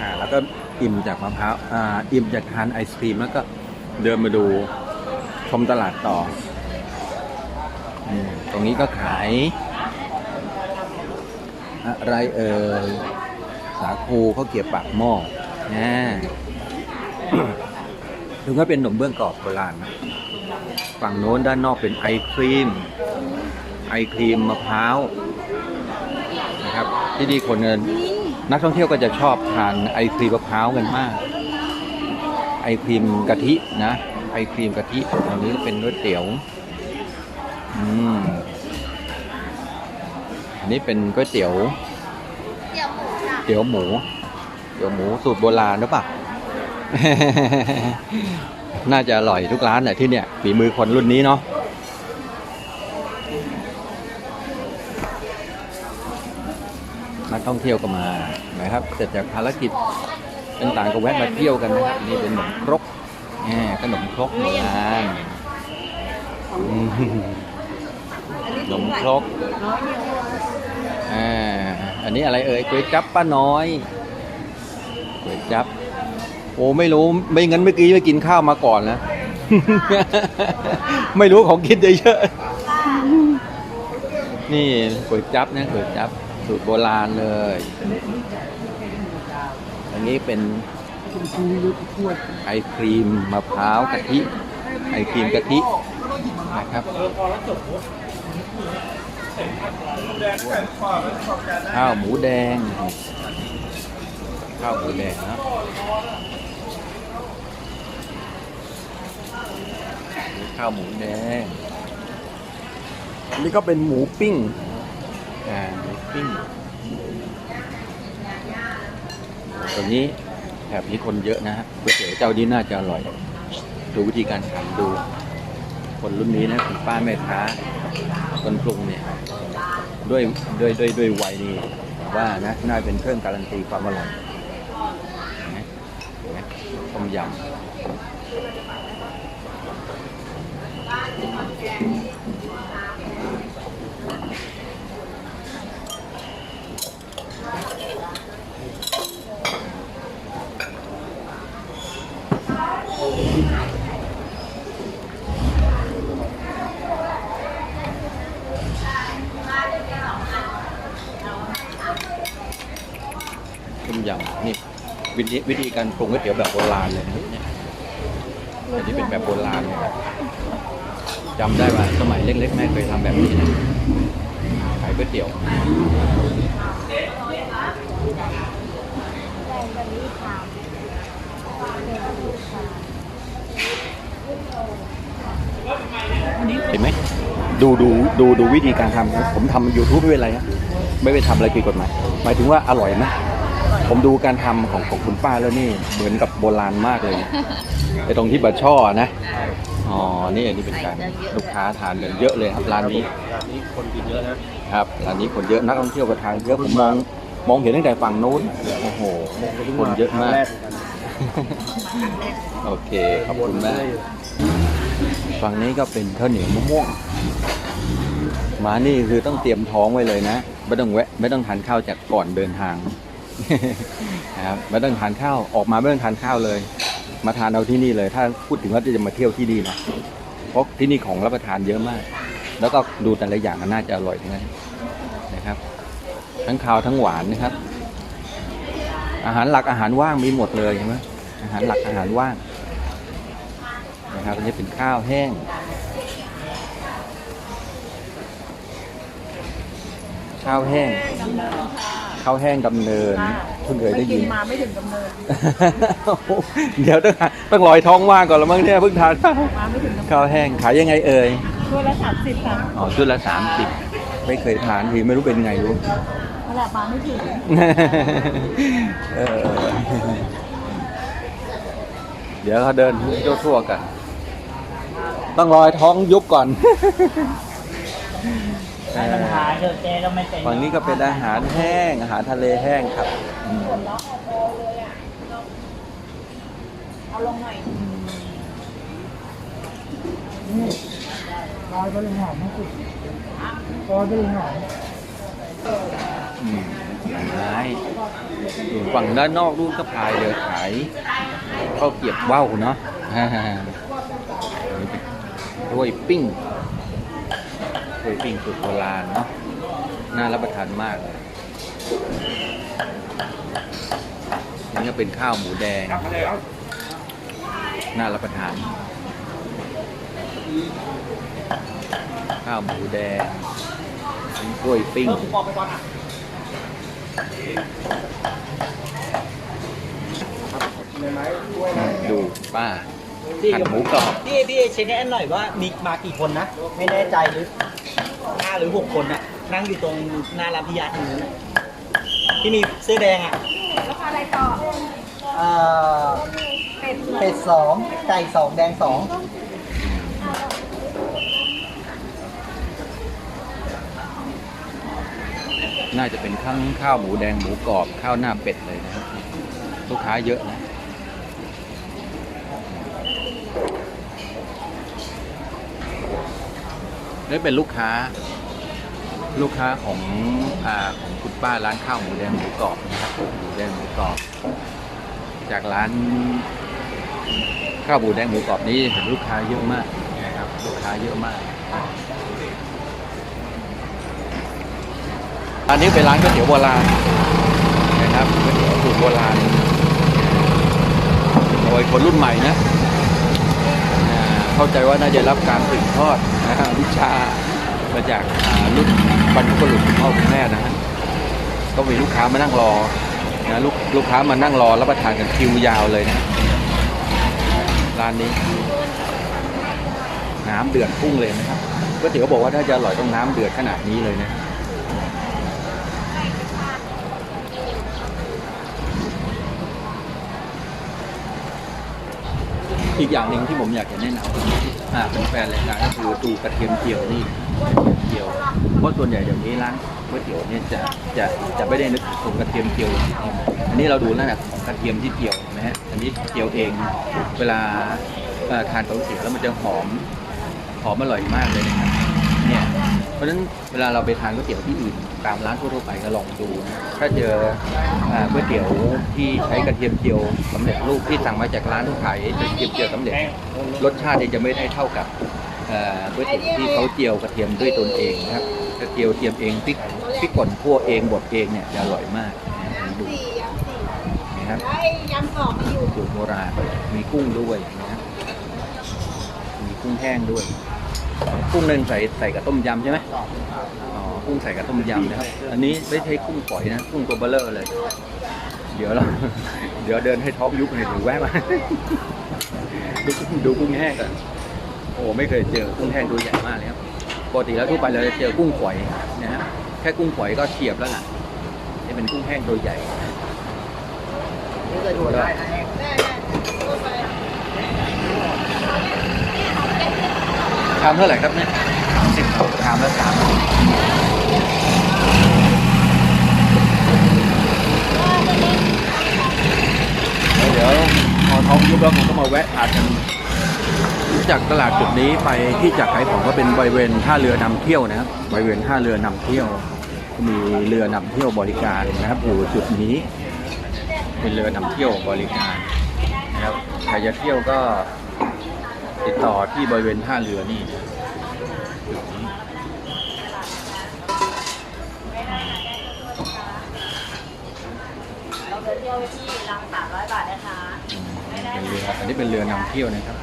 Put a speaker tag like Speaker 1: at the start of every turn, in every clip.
Speaker 1: อ่าแล้วก็อิ่มจากมะพร้าวอ่าอิ่มจากทานไอศครีมแล้วก็เดินมาดูชมตลาดต่ออตรงนี้ก็ขาย อะไรเอ่ยสาคูเขาเกรียบปากหม้อนะถึงว่าเป็นขนมเบื้องกรอบโบราณนะฝั่งโน้นด้านนอกเป็นไอครีม ไอครีมมะพร้าวนะครับ ที่ดีคนเงิน นักท่องเที่ยวก็จะชอบทานไอครีมมะพร้าวกันมาก ไอครีมกะทินะ ไอครีมกะทิอันนี้เป็นก๋วยเตี๋ยว อืมอันนี้เป็นก๋วยเตี๋ยว
Speaker 2: เดี๋ยวหมูจ้ะ
Speaker 1: เตี๋ยวหมู เตี๋ยวหมูสูตรโบราณหรือเปล่า น่าจะอร่อยทุกร้านแหละที่เนี่ยฝีมือคนรุ่นนี้เนาะ นัก ท่องเที่ยวก็มานะครับเสร็จจากภารกิจต่างๆก็แวะมาเที่ยวกันนะครับนี่เป็นขนมครกแหมขนมครกโบราณขนมครกอันนี้อะไรเอ่ยก๋วยจับป้าน้อยก๋วยจับ โอ้ไม่รู้ไม่งั้นเมื่อกี้ไปกินข้าวมาก่อนนะ ไม่รู้ของกินเยอะๆนี่ก๋วยจับนะก๋วยจับ สูตรโบราณเลย อันนี้เป็นไอครีมมะพร้าวกะทิ ไอครีมกะทินะครับข้าวหมูแดง ข้าวหมูแดงนะข้าวหมูแดงอันนี้ก็เป็นหมูปิ้ง อ่าหมูปิ้งตรงนี้แถบนี้คนเยอะนะฮะก๋วยเตี๋ยวเจ้านี้น่าจะอร่อย ดูวิธีการทำดู คนรุ่นนี้นะคุณป้าแม่ค้าคนปรุงเนี่ยด้วยด้วยด้วยด้วยวัยนี่ว่านะน่าเป็นเครื่องการันตีความอร่อยเห็นไหมห็นไหมต้มยำต้มยำนี่วิ ธีวิธีการปรุงก๋วยเตี๋ยวแบบโบราณเลยนะเนี่ยอันนี้เป็นแบบโบราณเลยนะจำได้ว่าสมัยเล็กๆแม่เคยทำแบบนี้นะขายก๋วยเตี๋ยวเห็นไหมดูดูดูดูวิธีการทำครับผมทำยูทูบไม่เป็นไรนะไม่ไปทำอะไรผิดกฎหมายหมายถึงว่าอร่อยไหม ผมดูการทำของของคุณป้าแล้วนี่เหมือนกับโบราณมากเลยไอ้ตรงที่บะช่อนะอ๋อนี่อันนี้เป็นการลูกค้าทานกันเยอะเลยครับร้านนี้
Speaker 3: นี่คนกินเยอะนะครับ
Speaker 1: ร้านนี้คนเยอะนักท่องเที่ยวก็ทานเยอะผมมองมองเห็นตั้งแต่ฝั่งนู้นโอ้โหคนเยอะมาก
Speaker 3: แรกเหมือนกัน
Speaker 1: โอเคขอบคุณมากฝั่งนี้ก็เป็นข้าวเหนียวมะม่วงมานี่คือต้องเตรียมท้องไว้เลยนะ ไม่ต้องแวะ ไม่ต้องทานข้าวจากก่อนเดินทางนะ ครับไม่ต้องทานข้าวออกมาไม่ต้องทานข้าวเลย มาทานเอาที่นี่เลย ถ้าพูดถึงว่าจะมาเที่ยวที่นี่นะเพราะที่นี่ของรับประทานเยอะมาก แล้วก็ดูแต่ละอย่างก็น่าจะอร่อยทั้งนั้นนะครับ ทั้งข้าวทั้งหวานนะครับ อาหารหลักอาหารว่างมีหมดเลยใช่ไหมอาหารหลักอาหารว่างนะครับอันนี้เป็นข้าวแห้งข้าวแห้ง ข้าวแห้งดำเนินเพิ่งเคยได้ยิน
Speaker 2: มาไม่ถึงกำเนิด
Speaker 1: เดี๋ยวต้องต้องลอยท้องว่างก่อนละมั้งเนี่ยเพิ่งทานข้าว
Speaker 2: มาไม่ถึงกำเนิด
Speaker 1: ข้าวแห้งขายยังไงเอ่ย
Speaker 2: ตัวละสามสิบค่ะ
Speaker 1: อ๋อชุดละสามสิบไม่เคยทานทีไม่รู้เป็นไงรู้
Speaker 2: นั่นแหละมาไม่ถึง
Speaker 1: เออเดี๋ยวเขาเดินทั่วๆกัน ต้องรอยท้องยุบก่อน
Speaker 4: ให้มันหาเถอะแกก็ไม่เป็น
Speaker 1: ฝั่งนี้ก็เป็นอาหารแห้ง อาหารทะเลแห้งครับอืม
Speaker 2: เอาลงหน่อย
Speaker 4: รอยก็เลยหอมมากสุดรอยก็เลยหอม
Speaker 1: อืมไม้ฝั่งด้านนอกนู่นก็พายเรือขายข้าวเกียบว่าวเนาะด้วยปิ้ง ด้วยปิ้งสุดโบราณเนาะน่ารับประทานมากเลยนี่ก็เป็นข้าวหมูแดง น่ารับประทาน ข้าวหมูแดงกล้วยปิ้งดูป้าหั่นหมูกรอบ
Speaker 4: พี่พี่เช็คให้อันหน่อยว่ามีมากี่คนนะ ไม่แน่ใจหรือ ห้าหรือหกคนน่ะนั่งอยู่ตรงหน้าร้านพิยาทางนู้นน่ะที่มีเสื้อแดงอะ
Speaker 2: แล้วอะไรต่อ
Speaker 4: เอ่อ
Speaker 2: เป็ด
Speaker 4: เป็ดสองไก่สองแดงสอง
Speaker 1: น่าจะเป็นข้างข้าวหมูแดงหมูกรอบข้าวหน้าเป็ดเลยนะครับลูกค้าเยอะนะนี่เป็นลูกค้า ลูกค้าของอ่าของคุณป้าร้านข้าวหมูแดงหมูกรอบนะครับหมูแดงหมูกรอบ จากร้านข้าวหมูแดงหมูกรอบนี้เห็นลูกค้าเยอะมากนะครับลูกค้าเยอะมากอันนี้เป็นร้านก๋วยเตี๋ยวโบราณนะครับก๋วยเตี๋ยวสูตรโบราณโดยคนรุ่นใหม่นะเข้าใจว่าน่าจะรับการสืบทอดนะวิชา มาจากรุ่นบรรพบุรุษคุณพ่อคุณแม่นะฮะก็มีลูกค้ามานั่งรอนะลูกลูกค้ามานั่งรอรับประทานกันคิวยาวเลยนะร้านนี้ น้ำเดือดพุ่งเลยนะครับก๋วยเตี๋ยวบอกว่าถ้าจะอร่อยต้องน้ำเดือดขนาดนี้เลยนะ อีกอย่างหนึ่งที่ผมอยากจะแนะนำหากเป็นแฟนรายการก็คือตูกระเทียมเจียวนี่เจียวเพราะส่วนใหญ่เดี๋ยวนี้ร้านก๋วยเตี๋ยวเนี่ยจะจะจะไม่ได้นึกถึงกระเทียมเจียวอย่างเดียวอันนี้เราดูแล้วนะของกระเทียมที่เจียวนะฮะอันนี้เจียวเองเวลาทานก๋วยเตี๋ยวแล้วมันจะหอมหอมอร่อยมากเลยนะครับเนี่ย เพราะฉะนั้นเวลาเราไปทานก๋วยเตี๋ยวที่อื่นตามร้านทั่วๆไปก็ลองดูนะถ้าเจอก๋วยเตี๋ยวที่ใช้กระเทียมเจียวสำเร็จรูปที่สั่งมาจากร้านที่ขายกระเทียมเจียวสำเร็จ รสชาติจะไม่ได้เท่ากับก๋วยเตี๋ยวที่เขาเจียวกระเทียมด้วยตนเองนะครับกระเจียวเทียมเองพริกพริกป่นคั่วเองบดเองเนี่ยจะอร่อยมากนะดูนะครับ
Speaker 2: ไอ้ยำกรอบมาอยู่
Speaker 1: สูตรโบราณมีกุ้งด้วยนะครับมีกุ้งแห้งด้วย กุ้งนึ่งใส่ใส่กับต้มยำใช่ไหมอ๋อกุ้งใส่กับต้มยำนะครับ อันนี้ไม่ใช่กุ้งฝอยนะ กุ้งตัวเบลเลอร์เลย เดี๋ยวเรา เดี๋ยวเดินให้ท้องยุบเลยถึงแวะมาดูดูกุ้งแห้งก่อนโอ้ไม่เคยเจอกุ้งแห้งตัวใหญ่มากเลยครับปกติแล้วทั่วไปเราจะเจอกุ้งฝอยนะฮะแค่กุ้งฝอยก็เฉียบแล้วล่ะนี่เป็นกุ้งแห้งตัวใหญ่
Speaker 4: นี่เคยดูได้นะแห้ง
Speaker 1: ชามเท่าไหร่ครับเนี่ยสิบชามละสามเดี๋ยวพอท้องยุบแล้วผมก็มาแวะทานกันจากตลาดจุดนี้ไปที่จากขายของก็เป็นบริเวณท่าเรือนำเที่ยวนะครับบริเวณท่าเรือนำเที่ยว มีเรือนำเที่ยวบริการนะครับ อยู่จุดนี้ เป็นเรือนำเที่ยวบริการนะครับใครจะเที่ยวก็ ติดต่อที่บริเวณท่าเรือนี่จุดนี้
Speaker 2: เราเดินเที่ยวที่ลำสามร้อยบาทนะคะ
Speaker 1: อืมเป็นเรืออันนี้เป็นเรือนำเที่ยวนะครับ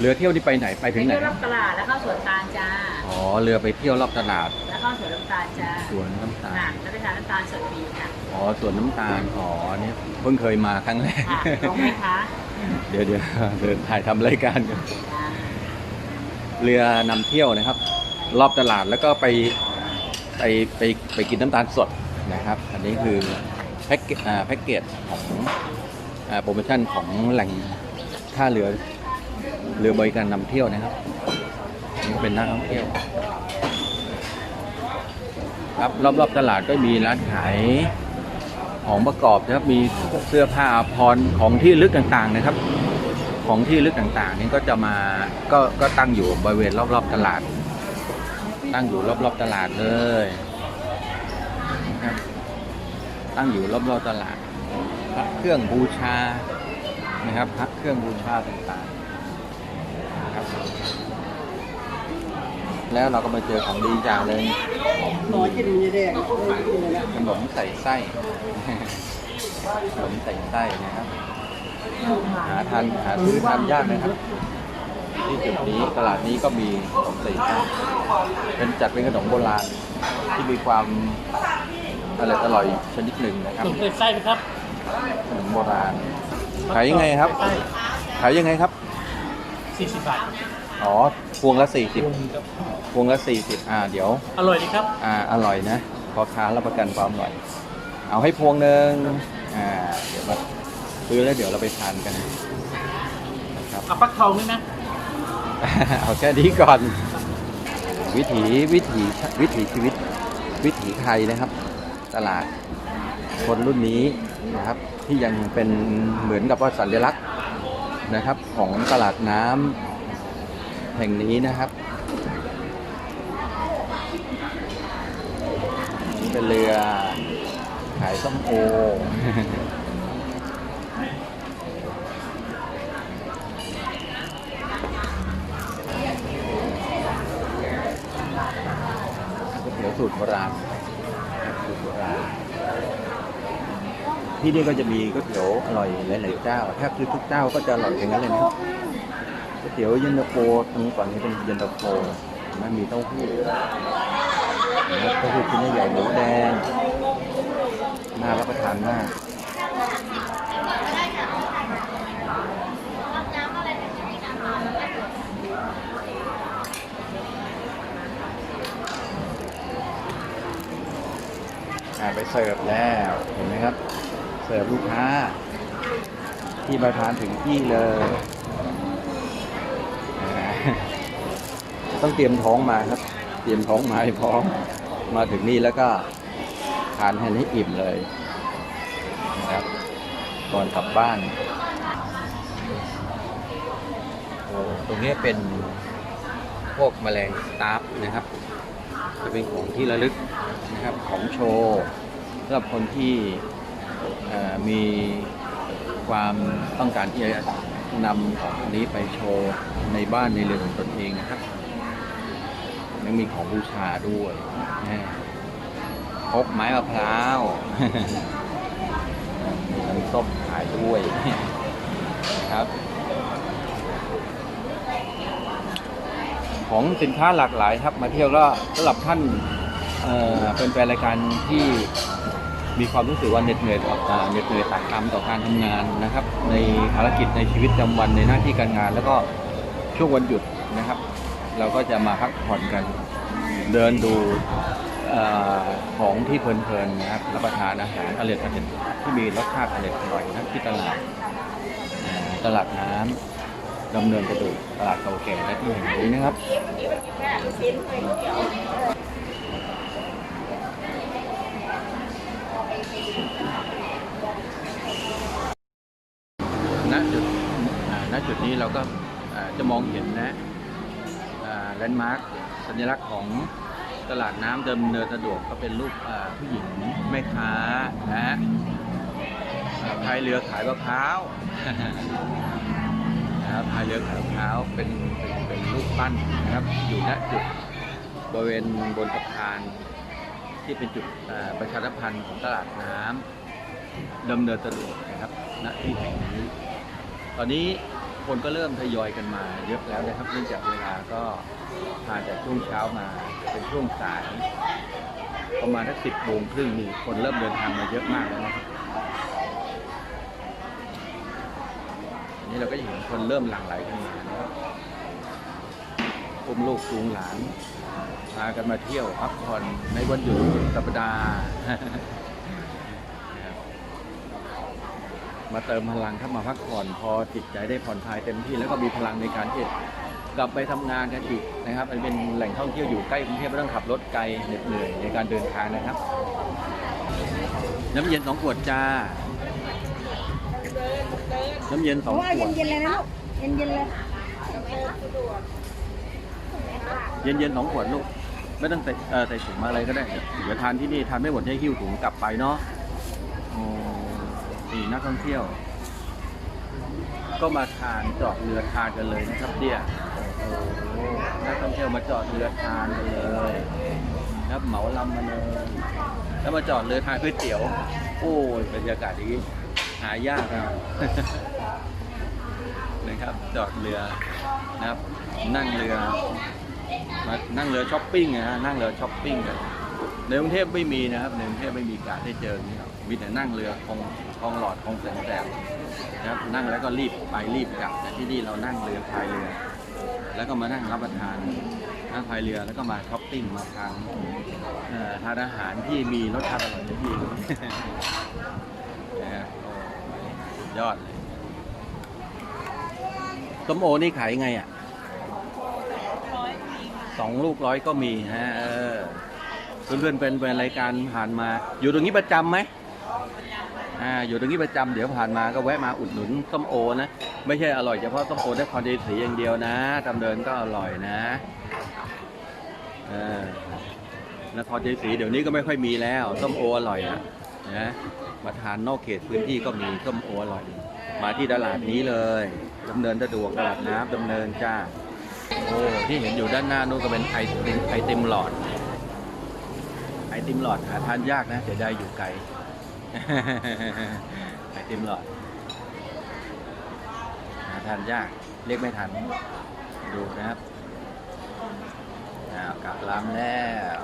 Speaker 1: เรือเที่ยวที่ไปไหนไป
Speaker 2: ไป
Speaker 1: ถึงไหน
Speaker 2: เที่ยวรอบตลาดแล้วเข้าสวนตาลจ้า
Speaker 1: อ๋อ เรือไปเที่ยวรอบตลาด
Speaker 2: แล้วเข้าสวนน้ำตาลจ้า
Speaker 1: สวนน้ำตา
Speaker 2: ค่ะ
Speaker 1: ล
Speaker 2: แล้วไปทานน้ำตาลสดฟรีค่ะ
Speaker 1: อ๋อ สวนน้ำตาล อ๋อเนี่ยเพิ่งเคยมาครั้งแรก
Speaker 2: ค่ะลงไหมคะ
Speaker 1: เดี๋ยวเดี๋ยวเดินถ่ายทำรายการกันเรือนำเที่ยวนะครับ รอบตลาดแล้วก็ไปไปไปไปกินน้ำตาลสดนะครับ อันนี้คือแพ็กเกจแพ็กเกจของโปรโมชั่นของแหล่งท่าเรือเรือบริการนำเที่ยวนะครับนี่เป็นนักท่องเที่ยว ครับรอบๆตลาดก็มีร้านขาย ของประกอบนะครับมีเสื้อผ้าอภรของที่ลึกต่างๆนะครับ ของที่ลึกต่างๆ นี่ก็จะมาก็ก็ตั้งอยู่บริเวณรอบๆตลาด ตั้งอยู่รอบๆตลาดเลยนะครับตั้งอยู่รอบๆตลาดพระเครื่องบูชานะครับพระเครื่องบูชาต่างๆนะครับ แล้วเราก็มาเจอของดีอย่างเลย
Speaker 4: น้อยกินมีแดงกินเลยนะ
Speaker 1: ขนมใส่ไส้ขนมใส่ไส้นะครับ หาทานหาซื้อทานยากนะครับ ที่จุดนี้ตลาดนี้ก็มีขนมใส่ไส้เป็นจัดเป็นขนมโบราณที่มีความอร่อยอร่อยชนิดหนึ่งนะครับ
Speaker 3: ถุงเป็นไส้ไหมครับ
Speaker 1: ขนมโบราณขายยังไงครับ
Speaker 3: ไส้
Speaker 1: ขายยังไงครับ
Speaker 3: สี่สิบบาท
Speaker 1: อ๋อ พวงละสี่สิบ
Speaker 3: ถุงครับ
Speaker 1: พวงละสี่สิบอ่าเดี๋ยว
Speaker 3: อร่อยดีครับ
Speaker 1: อ่าอร่อยนะพอค้ารับประกันความอร่อย เอาให้พวงหนึ่งอ่าเดี๋ยวมาซื้อแล้วเดี๋ยวเราไปทานกันนะครับ
Speaker 3: เอาฟักทองด้วยนะ
Speaker 1: เอาแค่นี้ก่อน วิถีวิถีวิถีชีวิต วิถีไทยนะครับ ตลาดคนรุ่นนี้นะครับ ที่ยังเป็นเหมือนกับว่าสัญลักษณ์นะครับ ของตลาดน้ำ แห่งนี้นะครับนี่เป็นเรือขายส้มโอเตี๋ยวสูตรโบราณสูตรโบราณที่นี่ก็จะมีก๋วยเตี๋ยวอร่อยหลายๆเจ้าแทบทุกเจ้าก็จะอร่อยอย่างนั้นเลยนะ เตี๋ยวเย็นตาโฟตรงก่อนนี้เป็นเย็นตาโฟนมีเต้าหู้นะครับเต้าหู้ชิ้นใหญ่หมูแดงน่ารับประทานมากไปเสิร์ฟแล้วเห็นไหมครับ เสิร์ฟลูกค้า ที่มาทานถึงที่เลย ต้องเตรียมท้องมาครับ เตรียมท้องมาให้พร้อม มาถึงนี่แล้วก็ทานให้อิ่มเลยนะครับ ก่อนกลับบ้านโอ้ตรงนี้เป็นพวกแมลงสตาร์ฟนะครับ จะเป็นของที่ระลึกนะครับของโชว์สำหรับคนที่มีความต้องการที่จะนำของนนี้ไปโชว์ในบ้านในเรือนของตนเองนะครับ ยังมีของบูชาด้วยพกไม้มะพร้าวมีน้ำส้มขายด้วยนะครับ ของสินค้าหลากหลายครับ มาเที่ยวก็สำหรับท่านเเป็นแฟนรายการที่มีความรู้สึกว่าเหน็ดเหนื่อยต่ออ่าเหน็ดเหนื่อยตากตรำต่อการทำงานนะครับ ในภารกิจในชีวิตประจำวันในหน้าที่การงาน แล้วก็ช่วงวันหยุดนะครับ เราก็จะมาพักผ่อนกัน เดินดูอของที่เพลินๆนะครับรับประทานอาหารอร่อยอร่อยที่มีรสชาติอร่อยอร่อยนะที่ตลาดตลาดน้ำดำเนินกระดูกตลาดเก่าแก่และที่แห่งนี้นะครับณจุดณจุดนี้เราก็จะมองเห็นนะ แลนด์มาร์คสัญลักษณ์ของตลาดน้ำเดิมเนินสะดวกก็เป็นรูปผู้หญิงแม่ค้านะฮะอ่าพายเรือขายมะพร้าวนะครับพายเรือขายมะพร้าวเป็นเป็นเป็นรูปปั้นนะครับ อยู่ณจุดบริเวณบนสะพานที่เป็นจุดประชาสัมพันธ์ของตลาดน้ำดำเนินสะดวกนะครับณที่แห่งนี้ ตอนนี้คนก็เริ่มทยอยกันมาเยอะแล้วนะครับเนื่องจากเวลาก็ ผ่านจากช่วงเช้ามาเป็นช่วงสาย ประมาณสักสิบโมงครึ่งนี่คนเริ่มเดินทางมาเยอะมากแล้วนะครับอันนี้เราก็เห็นคนเริ่มหลั่งไหลกันมานะครับอุ้มลูกจูงหลานพากันมาเที่ยวพักผ่อนในวันหยุดสัปดาห์มาเติมพลังครับมาพักผ่อนพอจิตใจได้ผ่อนคลายเต็มที่แล้วก็มีพลังในการที่จะ กลับไปทำงานกันอีกนะครับมันเป็นแหล่งท่องเที่ยวอยู่ใกล้กรุงเทพไม่ต้องขับรถไกลเหน็ดเหนื่อยในการเดินทางนะครับ น้ำเย็นสองขวดจ้า น้ำเย็นสอง
Speaker 5: ว่า
Speaker 1: ขวด
Speaker 5: เย็นเลยนะลูกเย็นเลย
Speaker 1: เย็นเย็นสองขวดลูกไม่ต้องใส่ใส่ถุงมาอะไรก็ได้เดี๋ยวทานที่นี่ทานไม่หมดให้หิ้วถุงกลับไปเนาะนี่นักท่องเที่ยว ก็มาทานจอดเรือทานกันเลยนะครับเนี่ยโอ้โห นักท่องเที่ยวมาจอดเรือทานกันเลยนะครับเหมาลำมาเลยแล้วมาจอดเรือทานก๋วยเตี๋ยว โอ้ยบรรยากาศอย่างนี้หายากนะนะครับ จอดเรือนะครับ นั่งเรือมานั่งเรือช้อปปิ้งนะฮะนั่งเรือช้อปปิ้งกันในกรุงเทพไม่มีนะครับในกรุงเทพไม่มีการได้เจออย่างนี้หรอกมีแต่นั่งเรือคลองคลองหลอดคลองแสนแสบนะครับนั่งแล้วก็รีบไปรีบกลับแต่ที่นี่เรานั่งเรือพายเรือ แล้วก็มานั่งรับประทานนั่งพายเรือแล้วก็มาช้อปปิ้งมาทานเอ่อทานอาหารที่มีรสชาติอร่อยจริงนะฮะยอดเลยส้มโอนี่ขายไงอะสองลูกร้อยก็มีฮะเพื่อนๆเป็นรายการผ่านมา อยู่ตรงนี้ประจำไหม อ่าอยู่ตรงนี้ประจำเดี๋ยวผ่านมาก็แวะมาอุดหนุนส้มโอนะไม่ใช่อร่อยเฉพาะส้มโอได้คอนเดสีอย่างเดียวนะดำเนินก็อร่อยนะเออนครชัยศรีเดี๋ยวนี้ก็ไม่ค่อยมีแล้วส้มโออร่อยนะนะมาทานนอกเขตพื้นที่ก็มีส้มโออร่อย มาที่ตลาดนี้เลยดำเนินสะดวกตลาดน้ำดำเนินจ้าโอ้ที่เห็นอยู่ด้านหน้านู้นก็เป็นไอติมไอติมหลอด ไอติมหลอดหาทานยากนะเสียดายอยู่ไกล ไอติมหลอดหาทานยาก เรียกไม่ทัน ดูนะครับอ้าวกลับลำแล้ว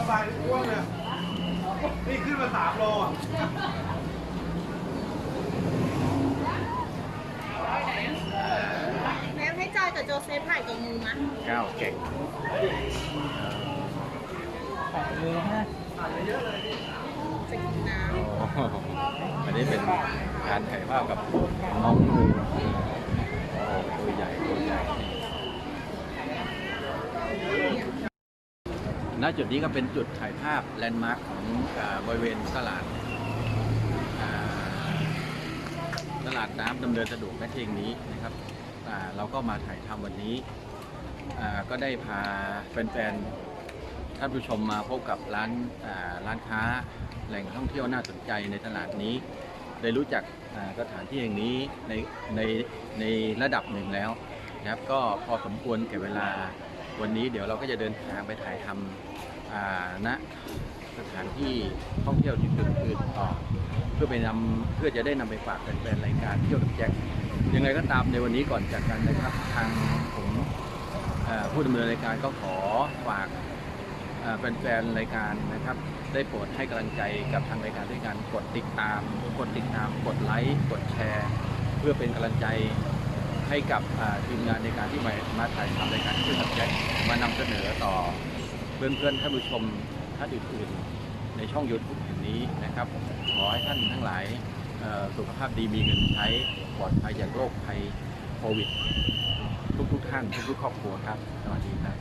Speaker 5: สบายอ้วนเลยนี่ขึ้นมาสามโลอะ
Speaker 6: แม่ให้จอยกับโจเซฟถ่ายกับงูมะ
Speaker 1: ก้าวเก่ง
Speaker 4: แปะเลยนะฮะ
Speaker 6: จะกินน้
Speaker 1: โอ้โหอันนี้เป็นการถ่ายภาพกับน้องงูโอ้โหตัวใหญ่ตัวใหญ่ ณจุดนี้ก็เป็นจุดถ่ายภาพแลนด์มาร์คของอบริเวณตลาดตลาดน้ำดำเนินสะดวกและเชียงนี้นะครับเราก็มาถ่ายทำวันนี้ก็ได้พาแฟนๆท่านผู้ชมมาพบกับร้านร้านค้าแหล่งท่องเที่ยวน่าสนใจในตลาดนี้ ได้รู้จักสถานที่แห่งนี้ในในในระดับหนึ่งแล้วนะครับก็พอสมควรแก่เวลา วันนี้เดี๋ยวเราก็จะเดินทางไปถ่ายทำณสถานที่ท่องเที่ยวจุดอื่นๆต่อเพื่อไปนำเพื่อจะได้นำไปฝากแฟนๆรายการเที่ยวกับแจ็คยังไงก็ตามในวันนี้ก่อนจากกันนะครับ ทางผมผู้ดำเนินรายการก็ขอฝากแฟนๆรายการนะครับ ได้โปรดให้กำลังใจกับทางรายการด้วยการกดติดตาม กดติดตาม กดไลค์ กดแชร์ เพื่อเป็นกำลังใจ ให้กับทีมงานในการที่มามาถ่ายทำรายการที่สับแจ็คมานำเสนอต่อเพื่อนๆท่านผู้ชมท่านอื่นๆในช่องยูทูบแห่งนี้นะครับขอให้ท่านทั้งหลายสุขภาพดีมีเงินใช้ปลอดภัยจากโรคภัยโควิด ทุกๆท่านทุกๆครอบครัวครับสวัสดีครับ